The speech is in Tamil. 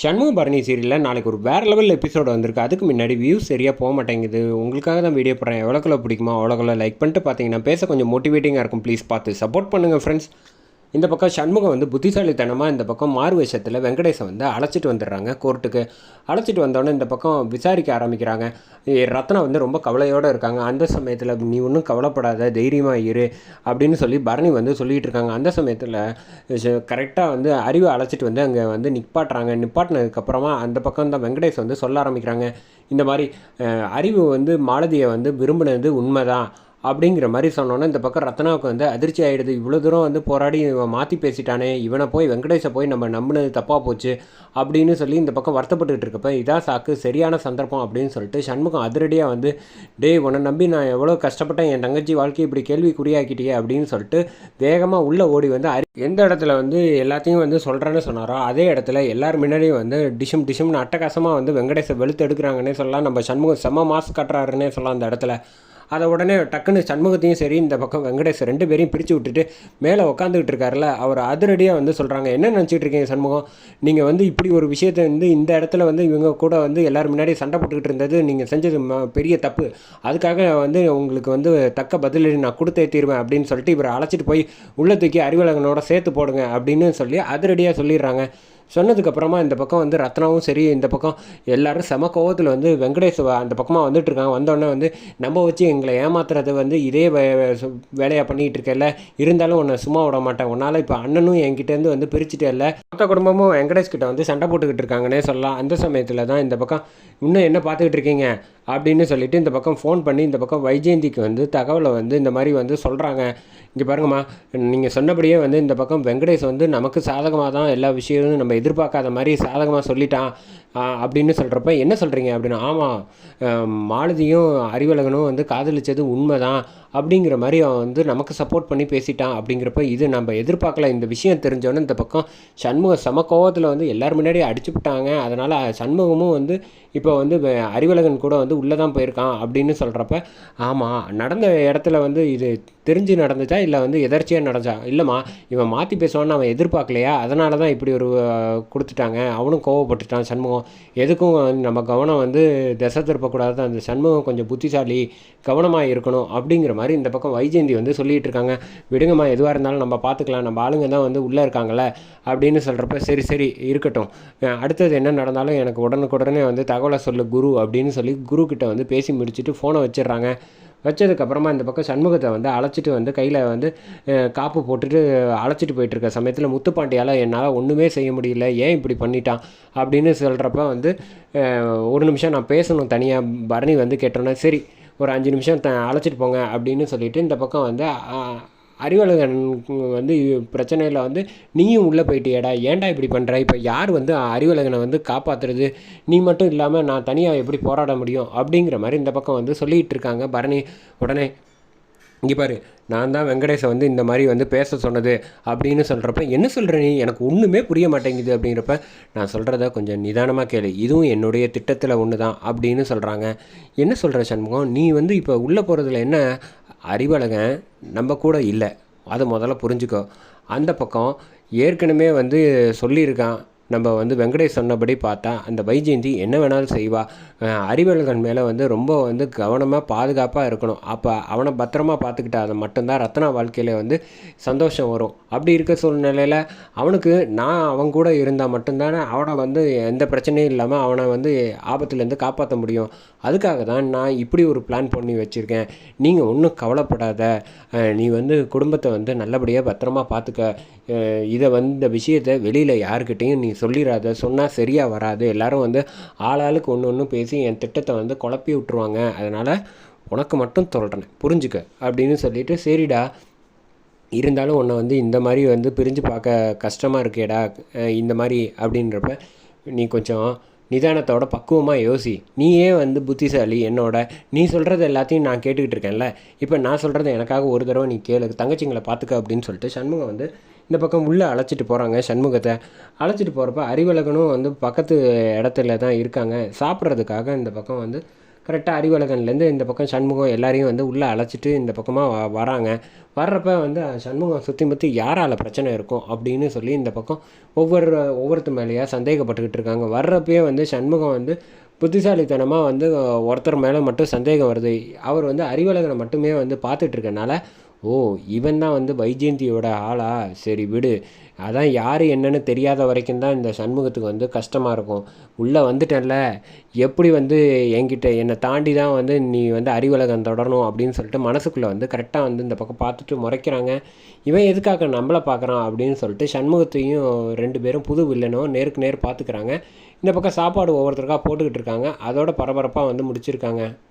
சண்முக பரணி சீரியலில் நாளைக்கு ஒரு வேறு லெவல் எபிசோடு வந்திருக்கு. அதுக்கு முன்னாடி வியூஸ் சரியாக போக மாட்டேங்குது. உங்களுக்காக தான் வீடியோ போடுறேன். எவ்வளோக்குள்ள பிடிக்குமா அவ்வளோக்குள்ள லைக் பண்ணிட்டு பார்த்தீங்கன்னா பேச கொஞ்சம் மோட்டிவேட்டிங்காக இருக்கும். ப்ளீஸ் பார்த்து சப்போர்ட் பண்ணுங்கள் ஃப்ரெண்ட்ஸ் இந்த பக்கம் சண்முகம் வந்து புத்திசாலித்தனமாக இந்த பக்கம் மாறு வேஷத்தில் வெங்கடேஷை வந்து அழைச்சிட்டு வந்துடுறாங்க கோர்ட்டுக்கு. அழைச்சிட்டு வந்தோடனே இந்த பக்கம் விசாரிக்க ஆரம்பிக்கிறாங்க. ரத்னா வந்து ரொம்ப கவலையோடு இருக்காங்க. அந்த சமயத்தில் நீ ஒன்றும் கவலைப்படாத தைரியமாக இரு அப்படின்னு சொல்லி பரணி வந்து சொல்லிகிட்டு இருக்காங்க. அந்த சமயத்தில் கரெக்டாக வந்து அறிவை அழைச்சிட்டு வந்து அங்கே வந்து நிப்பாட்டுறாங்க. நிப்பாட்டினதுக்கப்புறமா அந்த பக்கம் தான் வெங்கடேஷ் வந்து சொல்ல ஆரம்பிக்கிறாங்க. இந்த மாதிரி அறிவு வந்து மாலதியை வந்து விரும்பினது உண்மைதான். அப்படிங்கிற மாதிரி சொன்னோன்னே இந்த பக்கம் ரத்னாவுக்கு வந்து அதிர்ச்சி ஆகிடுது இவ்வளோ தூரம் வந்து போராடி இவன் மாற்றி பேசிட்டானே இவனை போய் வெங்கடேஷை போய் நம்ம நம்பினது தப்பாக போச்சு அப்படின்னு சொல்லி இந்த பக்கம் வருத்தப்பட்டுக்கிட்டு இருக்கப்ப இதான் சாக்கு சரியான சந்தர்ப்பம் அப்படின்னு சொல்லிட்டு சண்முகம் அதிரடியாக வந்து டேய் உன்னை நம்பி நான் எவ்வளோ கஷ்டப்பட்டேன் என் தங்கச்சி வாழ்க்கையை இப்படி கேள்விக்குறியாக்கிட்டியே அப்படின்னு சொல்லிட்டு வேகமாக உள்ளே ஓடி வந்து அரி எந்த இடத்துல வந்து எல்லாத்தையும் வந்து சொல்கிறேன்னு சொன்னாரோ அதே இடத்துல எல்லார் முன்னாடியும் வந்து டிஷும் டிஷும்னு அட்டகாசமாக வந்து வெங்கடேஷை வெளுத்து எடுக்கிறாங்கன்னே சொல்லலாம். நம்ம சண்முகம் செம்ம மாஸ்க் கட்டுறாருன்னே சொல்லலாம் அந்த இடத்துல. அதை உடனே டக்குன்னு சண்முகத்தையும் சரி இந்த பக்கம் வெங்கடேஷ் ரெண்டு பேரையும் பிரித்து விட்டுட்டு மேலே உட்காந்துக்கிட்டு இருக்காருல்ல அவர் அதிரடியாக வந்து சொல்கிறாங்க என்ன நினச்சிட்டு இருக்கீங்க சண்முகம்? நீங்கள் வந்து இப்படி ஒரு விஷயத்தை வந்து இந்த இடத்துல வந்து இவங்க கூட வந்து எல்லோரும் முன்னாடி சண்டை போட்டுக்கிட்டு இருந்தது நீங்கள் செஞ்சது ம- பெரிய தப்பு. அதுக்காக வந்து உங்களுக்கு வந்து தக்க பதிலடி நான் கொடுத்தே தீருவேன் அப்படின்னு சொல்லிட்டு இவரை அழைச்சிட்டு போய் உள்ள தூக்கி அறிவழகனோட சேர்த்து போடுங்க அப்படின்னு சொல்லி அதிரடியாக சொல்லிடுறாங்க. சொன்னதுக்கப்புறமா இந்த பக்கம் வந்து ரத்னாவும் சரி இந்த பக்கம் எல்லாரும் செம கோவத்தில் வந்து வெங்கடேஷ் அந்த பக்கமாக வந்துட்டு இருக்காங்க. வந்தோடனே வந்து நம்ம வச்சு எங்களை ஏமாத்துறது வந்து இதே வேலையாக பண்ணிகிட்டு இருக்கல இருந்தாலும் உன்னை சும்மா விட மாட்டேன். உன்னால் இப்போ அண்ணனும் என்கிட்டேருந்து வந்து பிரிச்சுட்டே இல்லை மொத்த குடும்பமும் வெங்கடேஷ் கிட்ட வந்து சண்டை போட்டுக்கிட்டு இருக்காங்கன்னே சொல்லலாம். அந்த சமயத்தில் தான் இந்த பக்கம் இன்னும் என்ன பார்த்துக்கிட்டு இருக்கீங்க? அப்படின்னு சொல்லிட்டு இந்த பக்கம் ஃபோன் பண்ணி இந்த பக்கம் வைஜெயந்திக்கு வந்து தகவலை வந்து இந்த மாதிரி வந்து சொல்கிறாங்க இங்கே பாருங்கம்மா நீங்கள் சொன்னபடியே வந்து இந்த பக்கம் வெங்கடேஷ் வந்து நமக்கு சாதகமாக தான் எல்லா விஷயமும் நம்ம எதிர்பார்க்காத மாதிரி சாதகமாக சொல்லிட்டான் அப்படின்னு சொல்கிறப்ப என்ன சொல்கிறீங்க அப்படின்னு ஆமாம் மாலதியும் அறிவழகனும் வந்து காதலிச்சது உண்மை தான் அப்படிங்கிற மாதிரி அவன் வந்து நமக்கு சப்போர்ட் பண்ணி பேசிட்டான் அப்படிங்கிறப்ப இது நம்ம எதிர்பார்க்கல. இந்த விஷயம் தெரிஞ்சோன்னே இந்த பக்கம் சண்முகம் சம கோவத்தில் வந்து எல்லார் முன்னாடி அடிச்சு விட்டாங்க. அதனால் சண்முகமும் வந்து இப்போ வந்து அறிவழகன் கூட வந்து உள்ளே தான் போயிருக்கான் அப்படின்னு சொல்கிறப்ப ஆமாம் நடந்த இடத்துல வந்து இது தெரிஞ்சு நடந்துச்சா? இல்லை வந்து எதர்ச்சியாக நடந்தா? இல்லைம்மா இவன் மாற்றி பேசுவான்னு அவன் எதிர்பார்க்கலையா? அதனால தான் இப்படி ஒரு கொடுத்துட்டாங்க. அவனும் கோவப்பட்டுட்டான் சண்முகம். எதுக்கும் வந்து நம்ம கவனம் வந்து திசை திருப்பக்கூடாது. அந்த சண்முகம் கொஞ்சம் புத்திசாலி கவனமாக இருக்கணும் அப்படிங்கிற மாதிரி இந்த பக்கம் வைஜெயந்தி வந்து சொல்லிகிட்டு இருக்காங்க. விடுங்கம்மா எதுவாக இருந்தாலும் நம்ம பார்த்துக்கலாம் நம்ம ஆளுங்க தான் வந்து உள்ளே இருக்காங்கல்ல அப்படின்னு சொல்கிறப்ப சரி சரி இருக்கட்டும். அடுத்தது என்ன நடந்தாலும் எனக்கு உடனுக்குடனே வந்து தகவலை சொல்லு குரு அப்படின்னு சொல்லி குரு கிட்ட வந்து பேசி முடிச்சுட்டு ஃபோனை வச்சிடுறாங்க. வச்சதுக்கப்புறமா இந்த பக்கம் சண்முகத்தை வந்து அழைச்சிட்டு வந்து கையில் வந்து காப்பு போட்டுட்டு அழைச்சிட்டு போயிட்டு இருக்க சமயத்தில் முத்துப்பாண்டியால் என்னால் ஒன்றுமே செய்ய முடியல. ஏன் இப்படி பண்ணிட்டான்? அப்படின்னு சொல்கிறப்ப வந்து ஒரு நிமிஷம் நான் பேசணும் தனியாக பரணி வந்து கேட்டோன்னே சரி ஒரு அஞ்சு நிமிஷம் த அழைச்சிட்டு போங்க அப்படின்னு சொல்லிட்டு இந்த பக்கம் வந்து அறிவழகன் வந்து பிரச்சனையில் வந்து நீயும் உள்ளே போயிட்டியடா ஏன்டா இப்படி பண்ணுற இப்போ யார் வந்து அறிவழகனை வந்து காப்பாற்றுறது நீ மட்டும் இல்லாமல் நான் தனியாக எப்படி போராட முடியும்? அப்படிங்கிற மாதிரி இந்த பக்கம் வந்து சொல்லிகிட்டு இருக்காங்க பரணி. உடனே இங்கே பாரு நான் தான் வெங்கடேஷை வந்து இந்த மாதிரி வந்து பேச சொன்னது அப்படின்னு சொல்கிறப்ப என்ன சொல்கிற நீ? எனக்கு ஒன்றுமே புரிய மாட்டேங்குது அப்படிங்கிறப்ப நான் சொல்கிறத கொஞ்சம் நிதானமாக கேளு. இதுவும் என்னுடைய திட்டத்தில் ஒன்று தான் அப்படின்னு சொல்கிறாங்க என்ன சொல்கிற சண்முகம்? நீ வந்து இப்போ உள்ளே போகிறதுல என்ன அறிவழகன்? நம்ம கூட இல்லை. அதை முதல்ல புரிஞ்சுக்கோ. அந்த பக்கம் ஏற்கனவே வந்து சொல்லியிருக்கான் நம்ம வந்து வெங்கடேஷ் சொன்னபடி பார்த்தா அந்த வைஜெயந்தி என்ன வேணாலும் செய்வா. அறிவியல்கள் அறிவழகன் மேலே வந்து ரொம்ப வந்து கவனமாக பாதுகாப்பாக இருக்கணும். அப்போ அவனை பத்திரமா பார்த்துக்கிட்டா அதை மட்டும்தான் ரத்னா வாழ்க்கையில் வந்து சந்தோஷம் வரும். அப்படி இருக்க சூழ்நிலையில் அவனுக்கு நான் அவன் கூட இருந்தால் மட்டும்தானே அவனை வந்து எந்த பிரச்சனையும் இல்லாமல் அவனை வந்து ஆபத்துலேருந்து காப்பாற்ற முடியும். அதுக்காக தான் நான் இப்படி ஒரு பிளான் பண்ணி வச்சுருக்கேன். நீங்கள் ஒன்றும் கவலைப்படாத. நீ வந்து குடும்பத்தை வந்து நல்லபடியாக பத்திரமா பார்த்துக்க. இதை வந்து இந்த விஷயத்தை வெளியில் யாருக்கிட்டேயும் நீ சொல்லிடாத சொன்னால் சரியாக வராது. எல்லோரும் வந்து ஆளாளுக்கு ஒன்று ஒன்று பேசி என் திட்டத்தை வந்து குழப்பி விட்ருவாங்க அதனால் உனக்கு மட்டும் சொல்கிறேன் புரிஞ்சுக்க அப்படின்னு சொல்லிவிட்டு சரிடா. இருந்தாலும் உன்னை வந்து இந்த மாதிரி வந்து பிரிஞ்சு பார்க்க கஷ்டமாக இருக்கேடா இந்த மாதிரி அப்படின்றப்ப நீ கொஞ்சம் நிதானத்தோட பக்குவமாக யோசி. நீயே வந்து புத்திசாலி என்னோட. நீ சொல்கிறது எல்லாத்தையும் நான் கேட்டுக்கிட்டு இருக்கேன்ல. இப்போ நான் சொல்கிறத எனக்காக ஒரு தடவை நீ கேளு தங்கச்சிங்களை பார்த்துக்க அப்படின்னு சொல்லிட்டு சண்முகம் வந்து இந்த பக்கம் உள்ளே அழைச்சிட்டு போகிறாங்க சண்முகத்தை. அழைச்சிட்டு போகிறப்ப அறிவழகனும் வந்து பக்கத்து இடத்துல தான் இருக்காங்க. சாப்பிட்றதுக்காக இந்த பக்கம் வந்து கரெக்டாக அறிவழகன்லேருந்து இந்த பக்கம் சண்முகம் எல்லாரையும் வந்து உள்ளே அழைச்சிட்டு இந்த பக்கமாக வ வராங்க. வர்றப்ப வந்து சண்முகம் சுற்றி முற்றி யாரால் பிரச்சனை இருக்கும் அப்படின்னு சொல்லி இந்த பக்கம் ஒவ்வொரு ஒவ்வொருத்த மேலேயா சந்தேகப்பட்டுக்கிட்டு இருக்காங்க. வர்றப்பயே வந்து சண்முகம் வந்து புத்திசாலித்தனமாக வந்து ஒருத்தர் மேலே மட்டும் சந்தேகம் வருது. அவர் வந்து அறிவழகனை மட்டுமே வந்து பார்த்துட்ருக்கனால ஓ இவன் தான் வந்து வைஜெயந்தியோட ஆளா? சரி விடு. அதான் யார் என்னன்னு தெரியாத வரைக்கும் தான் இந்த சண்முகத்துக்கு வந்து கஷ்டமாக இருக்கும். உள்ளே வந்துட்டேன்ல. எப்படி வந்து என்கிட்ட என்னை தாண்டி தான் வந்து நீ வந்து அறிவுலகம் தொடரணும் அப்படின்னு சொல்லிட்டு மனசுக்குள்ளே வந்து கரெக்டாக வந்து இந்த பக்கம் பார்த்துட்டு முறைக்கிறாங்க. இவன் எதுக்காக நம்மளை பார்க்குறான் அப்படின்னு சொல்லிட்டு சண்முகத்தையும் ரெண்டு பேரும் புது வில்லனும் நேருக்கு நேர் பார்த்துக்கிறாங்க. இந்த பக்கம் சாப்பாடு ஒவ்வொருத்தருக்காக போட்டுக்கிட்டு இருக்காங்க. அதோட பரபரப்பாக வந்து முடிச்சிருக்காங்க.